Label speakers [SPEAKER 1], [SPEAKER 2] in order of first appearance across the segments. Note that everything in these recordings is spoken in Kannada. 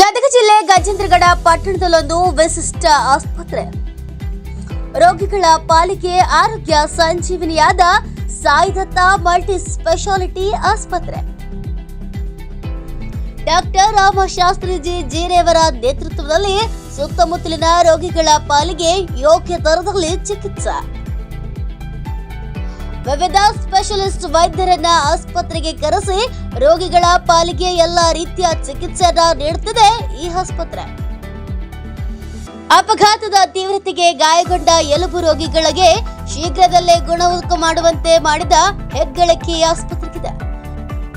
[SPEAKER 1] ಗದಗ ಜಿಲ್ಲೆ ಗಜೇಂದ್ರಗಡ ಪಟ್ಟಣದಲ್ಲೊಂದು ವಿಶಿಷ್ಟ ಆಸ್ಪತ್ರೆ. ರೋಗಿಗಳ ಪಾಲಿಗೆ ಆರೋಗ್ಯ ಸಂಜೀವಿನಿಯಾದ ಸಾಯಿದತ್ತ ಮಲ್ಟಿ ಸ್ಪೆಷಾಲಿಟಿ ಆಸ್ಪತ್ರೆ. ಡಾಕ್ಟರ್ ರಾಮಶಾಸ್ತ್ರಿಜಿ ಜೀರೇವರ ನೇತೃತ್ವದಲ್ಲಿ ಸುತ್ತಮುತ್ತಲಿನ ರೋಗಿಗಳ ಪಾಲಿಗೆ ಯೋಗ್ಯ ದರದಲ್ಲಿ ಚಿಕಿತ್ಸೆ. ವಿವಿಧ ಸ್ಪೆಷಲಿಸ್ಟ್ ವೈದ್ಯರನ್ನ ಆಸ್ಪತ್ರೆಗೆ ಕರೆಸಿ ರೋಗಿಗಳ ಪಾಲಿಗೆ ಎಲ್ಲಾ ರೀತಿಯ ಚಿಕಿತ್ಸೆಯನ್ನ ನೀಡುತ್ತಿದೆ ಈ ಆಸ್ಪತ್ರೆ. ಅಪಘಾತದ ತೀವ್ರತೆಗೆ ಗಾಯಗೊಂಡ ಎಲುಬು ರೋಗಿಗಳಿಗೆ ಶೀಘ್ರದಲ್ಲೇ ಗುಣಮುಖ ಮಾಡುವಂತೆ ಮಾಡಿದ ಹೆಗ್ಗಳಿಕೆ ಈ ಆಸ್ಪತ್ರೆಗಿದೆ.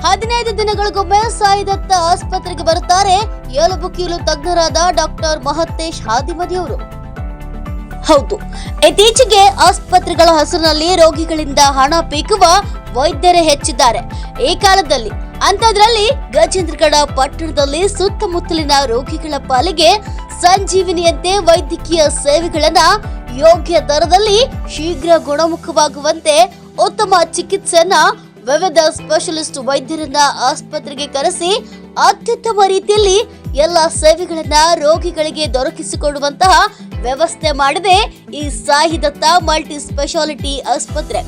[SPEAKER 1] ಹದಿನೈದು ದಿನಗಳಿಗೊಮ್ಮೆ ಸಾಯಿದತ್ತ ಆಸ್ಪತ್ರೆಗೆ ಬರುತ್ತಾರೆ ಎಲುಬು ಕೀಲು ತಜ್ಞರಾದ ಡಾಕ್ಟರ್ ಮಹತೇಶ್ ಹಾದಿಮದಿಯವರು ಹೌದು. ಇತ್ತೀಚೆಗೆ ಆಸ್ಪತ್ರೆಗಳ ಹೆಸರಿನಲ್ಲಿ ರೋಗಿಗಳಿಂದ ಹಣ ಪೀಕುವ ವೈದ್ಯರೇ ಹೆಚ್ಚಿದ್ದಾರೆ. ಈ ಕಾಲದಲ್ಲಿ ಅಂಥದ್ರಲ್ಲಿ ಗಜೇಂದ್ರಗಡ ಪಟ್ಟಣದಲ್ಲಿ ಸುತ್ತಮುತ್ತಲಿನ ರೋಗಿಗಳ ಪಾಲಿಗೆ ಸಂಜೀವಿನಿಯಂತೆ ವೈದ್ಯಕೀಯ ಸೇವೆಗಳನ್ನ ಯೋಗ್ಯ ದರದಲ್ಲಿ ಶೀಘ್ರ ಗುಣಮುಖವಾಗುವಂತೆ ಉತ್ತಮ ಚಿಕಿತ್ಸೆಯನ್ನ ವಿವಿಧ ಸ್ಪೆಷಲಿಸ್ಟ್ ವೈದ್ಯರನ್ನ ಆಸ್ಪತ್ರೆಗೆ ಕರೆಸಿ ಅತ್ಯುತ್ತಮ ರೀತಿಯಲ್ಲಿ ಎಲ್ಲ ಸೇವೆಗಳನ್ನ ರೋಗಿಗಳಿಗೆ ದೊರಕಿಸಿಕೊಡುವಂತಹ ವ್ಯವಸ್ಥೆ ಮಾಡಿದೆ ಈ ಸಾಯಿದತ್ತ ಮಲ್ಟಿ ಸ್ಪೆಷಾಲಿಟಿ ಆಸ್ಪತ್ರೆ.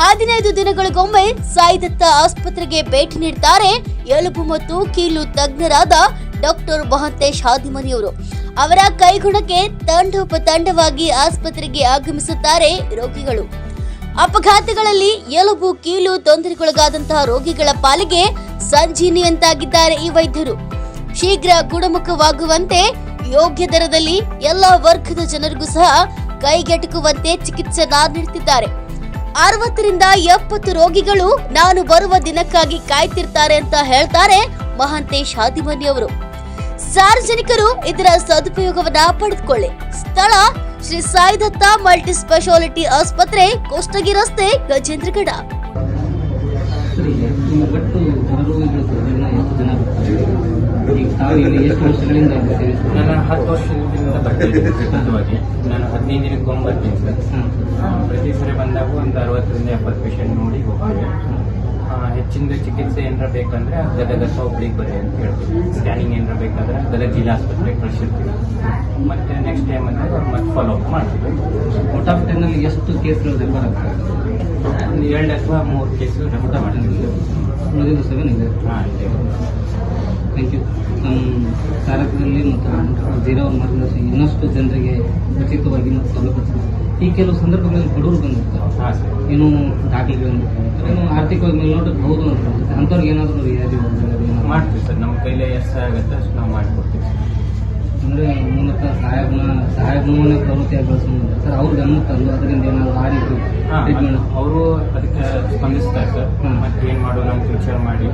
[SPEAKER 1] ಹದಿನೈದು ದಿನಗಳಿಗೊಮ್ಮೆ ಸಾಯಿದತ್ತ ಆಸ್ಪತ್ರೆಗೆ ಭೇಟಿ ನೀಡುತ್ತಾರೆ ಎಲುಬು ಮತ್ತು ಕೀಲು ತಜ್ಞರಾದ ಡಾಕ್ಟರ್ ಮಹಂತೇಶ್ ಹಾದಿಮನಿಯವರು. ಅವರ ಕೈಗುಣಕ್ಕೆ ತಂಡೋಪತಂಡವಾಗಿ ಆಸ್ಪತ್ರೆಗೆ ಆಗಮಿಸುತ್ತಾರೆ ರೋಗಿಗಳು. ಅಪಘಾತಗಳಲ್ಲಿ ಎಲುಬು, ಕೀಲು ತೊಂದರೆಗೊಳಗಾದಂತಹ ರೋಗಿಗಳ ಪಾಲಿಗೆ ಸಂಜೀನಿಯಂತಾಗಿದ್ದಾರೆ ಈ ವೈದ್ಯರು. ಶೀಘ್ರ ಗುಣಮುಖವಾಗುವಂತೆ ಯೋಗ್ಯ ದರದಲ್ಲಿ ಎಲ್ಲ ವರ್ಗದ ಜನರಿಗೂ ಸಹ ಕೈಗೆಟುಕುವಂತೆ ಚಿಕಿತ್ಸೆ ನೀಡುತ್ತಿದ್ದಾರೆ ಅರವತ್ತರಿಂದ ಎಪ್ಪತ್ತು ರೋಗಿಗಳು ನಾನು ಬರುವ ದಿನಕ್ಕಾಗಿ ಕಾಯ್ತಿರ್ತಾರೆ ಅಂತ ಹೇಳ್ತಾರೆ ಮಹಾಂತೇಶ್ ಹಾದಿಮನಿ ಅವರು. ಸಾರ್ವಜನಿಕರು ಇದರ ಸದುಪಯೋಗವನ್ನ ಪಡೆದುಕೊಳ್ಳಿ. ಸ್ಥಳ ಶ್ರೀ ಸಾಯಿದತ್ತ ಮಲ್ಟಿ ಸ್ಪೆಷಾಲಿಟಿ ಆಸ್ಪತ್ರೆ, ಕೋಷ್ಟಗಿ ರಸ್ತೆ, ಗಜೇಂದ್ರಗಡ
[SPEAKER 2] ಸರಿ ನಿಮ್ಮ ಒಟ್ಟು ಹೊರರೋಗಿಗಳು ಪ್ರತಿದಿನ ಎಷ್ಟು ಜನ ಬರ್ತಾರೆ ಈಗ ತಾವು ಇಲ್ಲಿ ಎಷ್ಟು ವರ್ಷಗಳಿಂದ ಇದ್ದೀರಿ
[SPEAKER 3] ನಾನು ಹತ್ತು ವರ್ಷದಿಂದ ಬರ್ತೀನಿ ಸ್ವಂತವಾಗಿ ನಾನು ಹದಿನೈದು ದಿನಕ್ಕೊಮ್ಮೆ ಬರ್ತೀನಿ ಸರ್ ಪ್ರತಿ ಸರಿ ಬಂದಾಗ ಒಂದು ಅರವತ್ತರಿಂದ ಎಪ್ಪತ್ತು ಪೇಷಂಟ್ ನೋಡಿ ಹೋಗ್ತೀವಿ ಆ, ಹೆಚ್ಚಿನ ಚಿಕಿತ್ಸೆ ಏನಾರ ಬೇಕಂದ್ರೆ ಗದಗ ಅಥವಾ ಬರೀ ಅಂತ ಹೇಳ್ತೀವಿ ಸ್ಕ್ಯಾನಿಂಗ್ ಏನಾರ ಬೇಕಾದ್ರೆ ಗದಗ ಜಿಲ್ಲಾ ಆಸ್ಪತ್ರೆಗೆ ಕಳಿಸಿರ್ತೀವಿ ಮತ್ತೆ ನೆಕ್ಸ್ಟ್ ಟೈಮ್ ಅಂದಾಗ ಅವ್ರು ಮತ್ತೆ ಫಾಲೋ ಅಪ್ ಮಾಡ್ತೀವಿ
[SPEAKER 2] ಔಟ್ ಆಫ್ ಟೆನ್ನಲ್ಲಿ ಎಷ್ಟು ಕೇಸ್ಗಳು ರೆಫರ್ ಆಗ್ತವೆ
[SPEAKER 3] ಒಂದು ಎರಡು ಅಥವಾ ಮೂರು ಕೇಸು ರೆಫರ್ ಮಾಡ್ತೀವಿ
[SPEAKER 2] ಉಳಿದಿದ್ದು ಸೆವೆನ್ ಇದೆ
[SPEAKER 3] ಹಾಂ
[SPEAKER 2] ಥ್ಯಾಂಕ್ ಯು ನಮ್ಮ ಕಾರ್ಯಕ್ರಮದಲ್ಲಿ ಮತ್ತು ಜೀರೋ ಮಾರ್ಗದರ್ಶಿ ಇನ್ನಷ್ಟು ಜನರಿಗೆ ಉಚಿತವಾಗಿ ಮತ್ತು ಸೌಲಭ್ಯ. ಈ ಕೆಲವು ಸಂದರ್ಭಗಳಲ್ಲಿ ಬಡವರು ಬಂದಿರ್ತಾರೆ. ಏನು ದಾಖಲೆಗಳನ್ನು ಏನು ಆರ್ಥಿಕವಾಗಿ ಮೇಲ್ನೋಟಕ್ಕೆ ಹೌದು ಅಂತ ಅಂತವ್ರಿಗೆ ಅಂಥವ್ರಿಗೆ ಏನಾದರೂ ರಿಯಾಯಿತಿ
[SPEAKER 3] ಮಾಡ್ತೀವಿ ಸರ್. ನಮ್ಮ ಕೈಲೇ ಎಷ್ಟು ಆಗುತ್ತೆ ಅಷ್ಟು ನಾವು ಮಾಡಿಕೊಡ್ತೀವಿ
[SPEAKER 2] ಅಂದ್ರೆ ಮೂಲಕ ಸಹಾಯ ಗುಣ ಸಹಾಯ ಗುಣವನ್ನೇ ಪ್ರವೃತ್ತಿಯಾಗಿ ಬೆಳೆಸೋದು ಸರ್ ಅವ್ರ ಗಮನ ತಂದು ಅದರಿಂದ ಏನಾದ್ರು ಟ್ರೀಟ್ಮೆಂಟ್
[SPEAKER 3] ಅವರು ಅದಕ್ಕೆ ಸ್ಪಂದಿಸ್ತಾರೆ ಸರ್. ಮತ್ತೆ ಏನು ಮಾಡೋದು ಅಂತ ವಿಚಾರ ಮಾಡಿ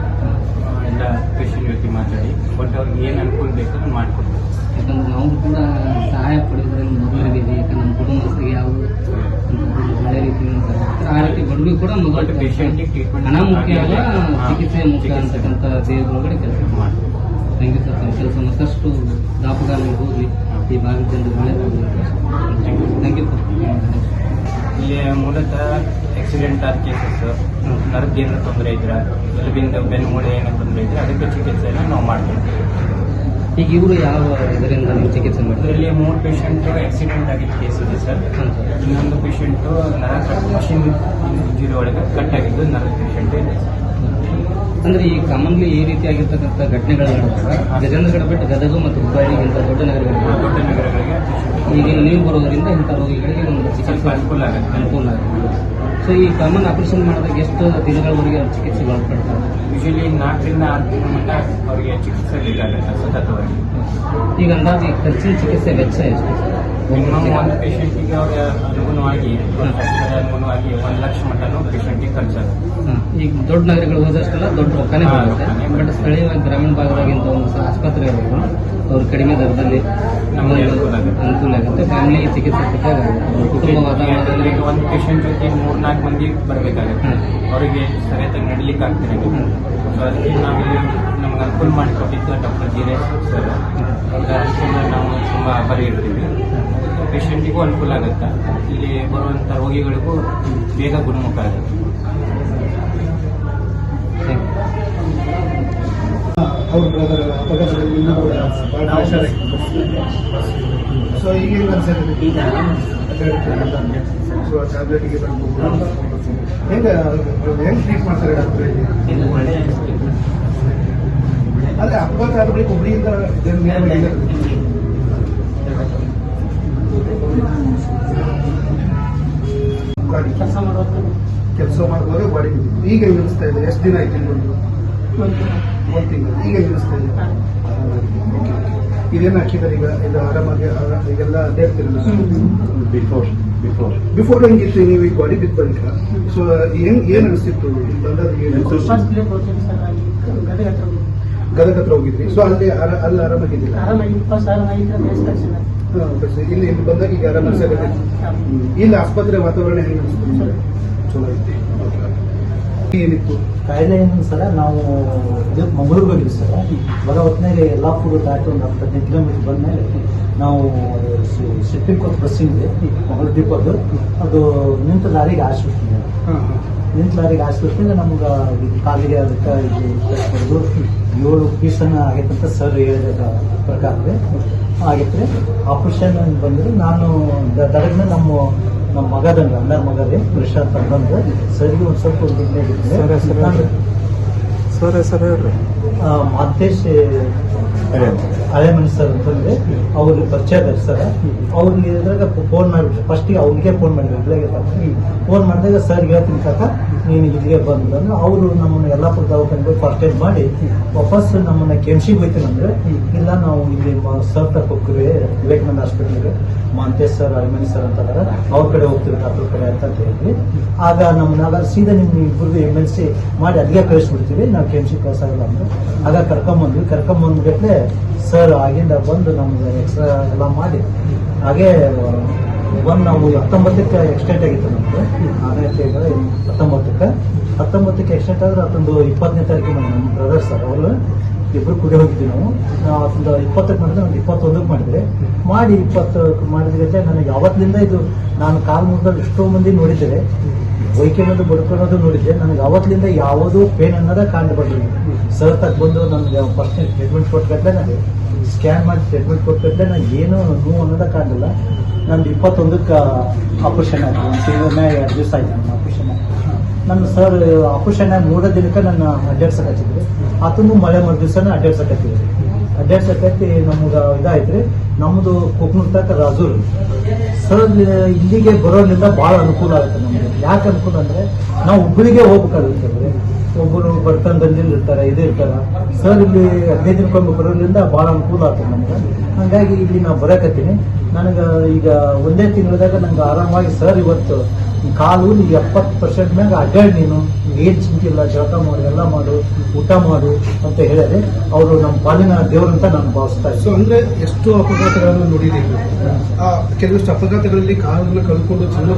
[SPEAKER 3] ಎಲ್ಲ ಪೇಷಂಟ್ ಜೊತೆ ಮಾತಾಡಿ ಬಟ್ ಅವ್ರಿಗೆ ಏನು ಅನುಕೂಲ ಬೇಕು ಅದನ್ನ ಮಾಡಿಕೊಡ್ತಾರೆ.
[SPEAKER 2] ಯಾಕಂದ್ರೆ ನಾವು ಕೂಡ ಸಹಾಯ ಪಡೆಯೋದ್ರಲ್ಲಿ ಮೊದಲಿದ್ದೀವಿ ಯಾಕಂದ್ರೆ ನಮ್ಮ ಕುಟುಂಬಸ್ಥರಿಗೆ ಯಾವುದು ಒಳ್ಳೆ ರೀತಿ ಆ ರೀತಿ ಬಡವಿ ಕೂಡ ಮೊದಲು ಹಣ ಮುಖ್ಯ ಅಲ್ಲ ಚಿಕಿತ್ಸೆ ಮುಖ್ಯ ಅಂತಕ್ಕಂಥ ದೇಹದೊಳಗಡೆ ಕೆಲಸ
[SPEAKER 3] ಮಾಡಿ
[SPEAKER 2] ಸರ್ ತಮ್ಮ ಕೆಲಸ ಮತ್ತಷ್ಟು ದಾಪಗಾಲಿಗೆ ಹೋಗಲಿ ಈ ಭಾಗದ ಜನರಿಗೆ ಒಳ್ಳೆಯದಾಗಲಿ ಥ್ಯಾಂಕ್ ಯು ಸರ್
[SPEAKER 3] ಇಲ್ಲಿ ಮೂಲತಃ ಆಕ್ಸಿಡೆಂಟ್ ಆದ ಕೇಸಸ್ ನರದ್ದು ಏನಾದ್ರು ತೊಂದರೆ ಇದ್ರೆ? ಎಲುಬಿಂದ ಬೆನ್ನು ಮೂಳೆ ಏನಾದ್ರು ತೊಂದರೆ ಇದ್ರೆ? ಅದಕ್ಕೆ ಚಿಕಿತ್ಸೆಯನ್ನು ನಾವು ಮಾಡ್ತೀವಿ.
[SPEAKER 2] ಈಗ ಇವರು ಯಾವ ಇದರಿಂದ ನೀವು ಚಿಕಿತ್ಸೆ ಮಾಡ್ತಾರೆ?
[SPEAKER 3] ಇಲ್ಲಿ ಮೂರು ಪೇಷಂಟ್ ಆಕ್ಸಿಡೆಂಟ್ ಆಗಿದ್ದ ಕೇಸ್ ಇದೆ ಸರ್.
[SPEAKER 2] ಸರ್.
[SPEAKER 3] ಇನ್ನೊಂದು ಪೇಷಂಟು ನರ ಕಟ್ ಮಷಿನ್ ಇಂಜುರಿ ಒಳಗೆ ಕಟ್ ಆಗಿದ್ದು ನರ ಪೇಷಂಟ್ ಇದೆ.
[SPEAKER 2] ಅಂದ್ರೆ ಈ ಕಾಮನ್ಲಿ ಈ ರೀತಿಯಾಗಿರ್ತಕ್ಕಂಥ ಘಟನೆಗಳು ನಡೆದಾಗ ಗಜೇಂದ್ರಗಡ ಬಿಟ್ಟು ಗದಗ ಮತ್ತು ಹುಬ್ಬಳ್ಳಿ ಇಂಥ ದೊಡ್ಡ ನಗರಗಳಿಗೆ
[SPEAKER 3] ದೊಡ್ಡ ನಗರಗಳಿಗೆ
[SPEAKER 2] ಈಗ ನೀವು ಬರೋದರಿಂದ ಇಂಥ ರೋಗಿಗಳಿಗೆ ಒಂದು ಚಿಕಿತ್ಸೆ
[SPEAKER 3] ಅನುಕೂಲ ಆಗುತ್ತೆ.
[SPEAKER 2] ಅನುಕೂಲ ಆಗುತ್ತೆ. ಸೊ ಈ ಕಾಮನ್ ಆಪರೇಷನ್ ಮಾಡಿದಾಗ ಎಷ್ಟು ದಿನಗಳವರೆಗೆ ಚಿಕಿತ್ಸೆ ಚಿಕಿತ್ಸೆ ಒಳಪಡ್ತಾರೆ?
[SPEAKER 3] ಯೂಶಲಿ ನಾಲ್ಕರಿಂದ ಆರು ತಿಂಗಳ ಮಟ್ಟ ಅವರಿಗೆ ಚಿಕಿತ್ಸೆ ಬೇಕಾಗುತ್ತೆ ಸತತವಾಗಿ.
[SPEAKER 2] ಈಗ ಅಂದಾಜು ಈ ಖರ್ಚಿನ ಚಿಕಿತ್ಸೆ ವೆಚ್ಚ ಎಷ್ಟು?
[SPEAKER 3] ಮಿನಿಮಮ್ ಒಂದು ಪೇಷಂಟಿಗೆ ಅವ್ರಿಗೆ ಅನುಗುಣವಾಗಿ ಅನುಗುಣವಾಗಿ ಒಂದು ಲಕ್ಷ ಮಟ್ಟನೂ ಪೇಷಂಟಿಗೆ ಖರ್ಚಾಗುತ್ತೆ.
[SPEAKER 2] ಈಗ ದೊಡ್ಡ ನಗರಗಳು ಹೋದಷ್ಟೆಲ್ಲ ದೊಡ್ಡ ರೊಕ್ಕನೇ ಬರುತ್ತೆ. ಬಟ್ ಸ್ಥಳೀಯವಾಗಿ ಗ್ರಾಮೀಣ ಭಾಗದಾಗಿಂತ ಒಂದು ಆಸ್ಪತ್ರೆ ಇರಬೇಕು ಅವ್ರು ಕಡಿಮೆ ದರದಲ್ಲಿ
[SPEAKER 3] ನಮಗೆ ಅನುಕೂಲ ಆಗುತ್ತೆ.
[SPEAKER 2] ಫ್ಯಾಮಿಲಿ ಚಿಕಿತ್ಸೆ ಕುಟುಂಬ ವಾತಾವರಣದಲ್ಲಿ
[SPEAKER 3] ಈಗ ಒಂದು ಪೇಷಂಟ್ ಜೊತೆ ಮೂರ್ ನಾಲ್ಕು ಮಂದಿ ಬರಬೇಕಾಗುತ್ತೆ. ಅವರಿಗೆ ಸರಿಯಾಗಿ ನಡಿಲಿಕ್ಕೆ ಆಗ್ತಿರಂಗಿಲ್ಲ ಸೊ ಅದಕ್ಕೆ ನಾವಿಲ್ಲಿ ನಮ್ಗೆ ಅನುಕೂಲ ಮಾಡಿಕೊಟ್ಟಿದ್ದ ಡಾಕ್ಟರ್ ಜೀರೇಶ್ ಸರ್. ಅವ್ರ ಅನುಕೂಲ ನಾವು ತುಂಬ ಆಭಾರಿ ಇರ್ತೀವಿ. ಪೇಷಂಟಿಗೂ ಅನುಕೂಲ ಆಗುತ್ತೆ. ಇಲ್ಲಿ ಬರುವಂಥ ರೋಗಿಗಳಿಗೂ ಬೇಗ ಗುಣಮುಖ ಆಗುತ್ತೆ.
[SPEAKER 4] ಸೊ ಹೆಂಗೆ ಅನ್ಸುತ್ತೆ ಸೊ ಟ್ಯಾಬ್ಲೆಟಿಗೆ ಬಂದು ಹೆಂಗೆ ಹೆಂಗೆ ಟ್ರೀಟ್ ಮಾಡ್ತಾರೆ ಡಾಕ್ಟರ್? ಅಪಘಾತ ಬಳಿಕ ಹುಬ್ಳಿಯಿಂದ
[SPEAKER 5] ಕೆಲಸ ಮಾಡೋದು
[SPEAKER 4] ಕೆಲಸ ಮಾಡುವಾಗ ಗಾಡಿ ಬಿದ್ದಿತ್ತು ಈಗ ಅನಿಸ್ತಾ ಇದೆ ಎಷ್ಟು ದಿನ ಆಯ್ತು ಬಂದು ಒಂದು ತಿಂಗಳು. ಈಗ ಅನಿಸ್ತಾ ಇದೆ. ಇದೇನು ಹಾಕಿದ್ದಾರೆ ಈಗ? ಇದು ಆರಾಮಾಗಿ ಆರಾಮ- ಈಗೆಲ್ಲ ಅಡ್ಡಾಡ್ತಿರಲ್ಲ
[SPEAKER 6] ಬಿಫೋರ್ ಬಿಫೋರ್
[SPEAKER 4] ಬಿಫೋರ್ ಹೆಂಗಿತ್ತು? ನೀವು ಈಗ ಗಾಡಿ ಬಿದ್ದ ಬಳಿಕ? ಸೊ ಹೆಂಗ್ ಏನ್ ಅನಿಸ್ತಿತ್ತು? ಬಂದಾಗ
[SPEAKER 5] ಗದಗ ಹತ್ರ ಹೋಗಿ.
[SPEAKER 4] ಹೋಗಿದ್ರಿ? ಸೊ ಅಲ್ಲಿ ಅಲ್ಲಿ ಆರಾಮಾಗಿದ್ದಿಲ್ಲ ಇಲ್ಲಿ ಇಲ್ಲಿ ಬಂದಾಗ ಈಗ ಆರಾಮ ಇಲ್ಲಿ ಆಸ್ಪತ್ರೆ ವಾತಾವರಣ ಹೆಂಗ್ ಚಲೋ ಐತಿ. ಏನಿತ್ತು
[SPEAKER 6] ಕಾಯಿಲೆ ಏನು ಸರ ನಾವು ಇದು ಮಂಗಳೂರಿಗೆ ಹೋಗಿದ್ವಿ ಸರ. ಬರೋ ಹೊತ್ತಿನಾಗೆ ಯಲ್ಲಾಪುರ ದಾಟಿ ಒಂದು ಹತ್ತು ಹದಿನೈದು ಕಿಲೋಮೀಟರ್ ಬಂದಮೇಲೆ ನಾವು ಶಿಪ್ಪಿಂಗ್ ಬಸ್ ಬಸ್ಸಿಂಗ್ ಮಂಗಳೂರು ದೀಪದ್ದು ಅದು ನಿಂತ
[SPEAKER 4] ಹಾ ಹಾ.
[SPEAKER 6] ನಿಂತ ಲಾರಿಗೆ ಆಸ್ಬಿಡ್ತೀನಿ ನಮ್ಗೆ ಇದು ಕಾಲಿಗೆ ಅದಕ್ಕೆ ಇದು ಏಳು ಪೀಸನ್ನು ಆಗೈತಂತ ಸರ್ ಹೇಳಿದ ಪ್ರಕಾರ ಆಗಿತ್ತು ಆಪರೇಷನ್ ಬಂದರೆ ನಾನು ದಡಗ್ನ ನಮ್ಮ ನಮ್ಮ ಮಗದಂಗ ಅಣ್ಣರ ಮಗದೇ ಪ್ರಶಾಂತ್ ಅಂತಂದು ಸರಿ ಒಂದು ಸ್ವಲ್ಪ ಒಂದು
[SPEAKER 7] ಸರ್ ಹೆಸರು ಹೇಳ್ರಿ.
[SPEAKER 6] ಮಾತೇಶ್ ಹಳೆ ಸರ್ ಅಂತಂದ್ರೆ ಅವ್ರಿಗೆ ಪರಿಚಯ ಸರ್ ಅವ್ರಿಗೆ ಇದ್ರಾಗ ಫೋನ್ ಮಾಡಿಬಿಟ್ರೆ. ಫಸ್ಟಿಗೆ ಅವ್ರಿಗೆ ಫೋನ್ ಮಾಡಿದ್ರು. ಫೋನ್ ಮಾಡಿದಾಗ ಸರ್ ಹೇಳ್ತೀನಿ ಕಾಕ, ನೀನು ಇಲ್ಲಿಗೆ ಬಂದ್ರೆ ಅವರು ನಮ್ಮನ್ನ ಎಲ್ಲ ದವಾಖಾನೆಗೆ ಫಸ್ಟ್ ಏಡ್ ಮಾಡಿ ವಾಪಸ್ ನಮ್ಮನ್ನ ಕೆಮ್ಸಿಗೆ ಹೋಯ್ತೀನಿ ಅಂದ್ರೆ, ಇಲ್ಲ ನಾವು ಇಲ್ಲಿ ಸರ್ ತಕ್ಕ ಹೋಗ್ತೀವಿ ವಿವೇಕಾನಂದ ಹಾಸ್ಪಿಟಲ್ಗೆ ಮಾಂತೇಶ್ ಸರ್ ಅರಮನಿ ಸರ್ ಅಂತ ಅದಾರ ಅವ್ರ ಕಡೆ ಹೋಗ್ತೀವಿ ಡಾಕ್ಟರ್ ಕಡೆ ಅಂತ ಹೇಳಿದ್ವಿ ಆಗ ನಮ್ಮನ್ನ ಸೀದಾ ನಿಮ್ಮ ಇಬ್ಬರಿಗೂ ಎಂ ಎಲ್ ಸಿ ಮಾಡಿ ಅಲ್ಲಿಗೆ ಕಳಿಸ್ಬಿಡ್ತೀವಿ. ನಾವು ಕೆಮ್ಸಿ ಕಳ್ಸಾಗಲ್ಲ ಅಂದ್ರೆ. ಆಗ ಕರ್ಕೊಂಬಂದ್ವಿ. ಕರ್ಕೊಂಬಂದ್ಬಿಟ್ಲೆ ಸರ್, ಆಗಿಂದ ಬಂದು ನಮ್ಗೆ ಎಕ್ಸ್ರಾ ಎಲ್ಲ ಮಾಡಿ. ಹಾಗೆ ಒಂದು ನಾವು ಹತ್ತೊಂಬತ್ತಕ್ಕೆ ಎಕ್ಸ್ಟೆಂಟ್ ಆಗಿತ್ತು ನಮ್ದು. ಹತ್ತೊಂಬತ್ತಕ್ಕೆ. ಹತ್ತೊಂಬತ್ತಕ್ಕೆ ಎಕ್ಸ್ಟೆಂಟ್ ಆದ್ರೆ ಅದೊಂದು ಇಪ್ಪತ್ತನೇ ತಾರೀಕಿಗೆ ನಮ್ಮ ಬ್ರದರ್ ಸರ್ ಅವರು ಇಬ್ರು ಕುಡಿ ಹೋಗಿದ್ವಿ ನಾವು. ಅದೊಂದು ಇಪ್ಪತ್ತಕ್ಕೆ ಮಾಡಿದ್ರೆ ಒಂದು ಇಪ್ಪತ್ತೊಂದಕ್ಕೆ ಮಾಡಿದ್ರೆ ಮಾಡಿ ಇಪ್ಪತ್ತು ಮಾಡಿದ್ರೆ ನನಗೆ ಅವತ್ತಿನಿಂದ ಇದು ನಾನು ಕಾಲ್ ಮುಗ್ದಲ್ಲಿ ಎಷ್ಟೋ ಮಂದಿ ನೋಡಿದ್ದೇವೆ. ವೈಕೆ ಬಂದು ಬಡ್ಕೊಳ್ಳೋದು ನೋಡಿದ್ರೆ ನನಗೆ ಅವತ್ತಿಂದ ಯಾವುದೂ ಪೇನ್ ಅನ್ನೋದ ಬರಲಿಲ್ಲ ಸರ್ ತಕ್ಕ ಬಂದು ನನಗೆ ಫಸ್ಟ್ ಟ್ರೀಟ್ಮೆಂಟ್ ಕೊಟ್ಬಿಟ್ಲೆ ನನಗೆ ಸ್ಕ್ಯಾನ್ ಮಾಡಿ ಟ್ರೀಟ್ಮೆಂಟ್ ಕೊಟ್ಬಿಟ್ಲೆ ನಾನು ಏನು ನೋವು ಅನ್ನೋದ ಕಾಣಲಿಲ್ಲ. ನಂದು ಇಪ್ಪತ್ತೊಂದಕ್ಕೆ ಆಪರೇಷನ್ ಆಯ್ತು. ಒಂದು ತಿಂಗಳ ಮ್ಯಾಗ ಎರಡು ದಿವಸ ಆಯ್ತು ನನ್ನ ಆಪರೇಷನ್ ನನ್ನ ಸರ್ ಆಪರೇಷನ್ ಮೂರೇ ದಿನಕ್ಕೆ ನನ್ನ ಅಡ್ಡಾಡ್ಸಕ್ಕೆ ಹಚ್ಚಿದ್ರು ಆತನು ಮಳೆ ಮರು ದಿವಸನೇ ಅಡ್ಡಾಡ್ಸಕತ್ತಿದ್ರಿ ಅಡ್ಡಾಡ್ಸಕತ್ತಿ ನಮ್ಗೆ ಇದಾಯ್ತ್ರಿ. ನಮ್ಮದು ಕೊಪ್ಪನ ತಕ್ಕ ರಾಜೂರು. ಸರ್ ಇಲ್ಲಿಗೆ ಬರೋದ್ರಿಂದ ಭಾಳ ಅನುಕೂಲ ಆಗುತ್ತೆ ನಮಗೆ. ಯಾಕೆ ಅನುಕೂಲ ಅಂದ್ರೆ ನಾವು ಹುಬ್ಬಳ್ಳಿಗೆ ಹೋಗ್ಬೇಕಾಗುತ್ತೆ ಒಬ್ಬರು ಬರ್ತನದಲ್ಲಿ ಇರ್ತಾರೆ, ಇದು ಇರ್ತಾರ. ಸರ್ ಇಲ್ಲಿ ಹದಿನೈದು ದಿನಕ್ಕೊಮ್ಮೆ ಬರೋದ್ರಿಂದ ಭಾಳ ಅನುಕೂಲ ಆಗ್ತದೆ ನಮ್ಗೆ. ಹಂಗಾಗಿ ಇಲ್ಲಿ ನಾವು ಬರಕತ್ತೀನಿ. ನನಗೆ ಈಗ ಒಂದೇ ತಿಂಗಳದಾಗ ನಂಗೆ ಆರಾಮಾಗಿ ಸರ್ ಇವತ್ತು ಕಾಲು ಈಗ ಎಪ್ಪತ್ತು ಪರ್ಸೆಂಟ್ ಮ್ಯಾಗ ಅಡ್ಡಾಡಿ ನೀನು ಏನ್ ಚಿಂತಿಲ್ಲ, ಜಳಕ ಮಾಡು, ಎಲ್ಲ ಮಾಡು, ಊಟ ಮಾಡು ಅಂತ ಹೇಳಿದ್ರೆ ಅವರು ನಮ್ಮ ಪಾಲಿನ ದೇವರಂತ ನಾನು ಭಾವಿಸ್ತಾ
[SPEAKER 4] ಸೊ ಅಂದ್ರೆ ಎಷ್ಟು ಅಪಘಾತಗಳನ್ನು ನೋಡಿದ್ದೀವಿ ಆ, ಕೆಲವಷ್ಟು ಅಪಘಾತಗಳಲ್ಲಿ ಕಾಲನ್ನು ಕಳ್ಕೊಂಡು ಜೀವ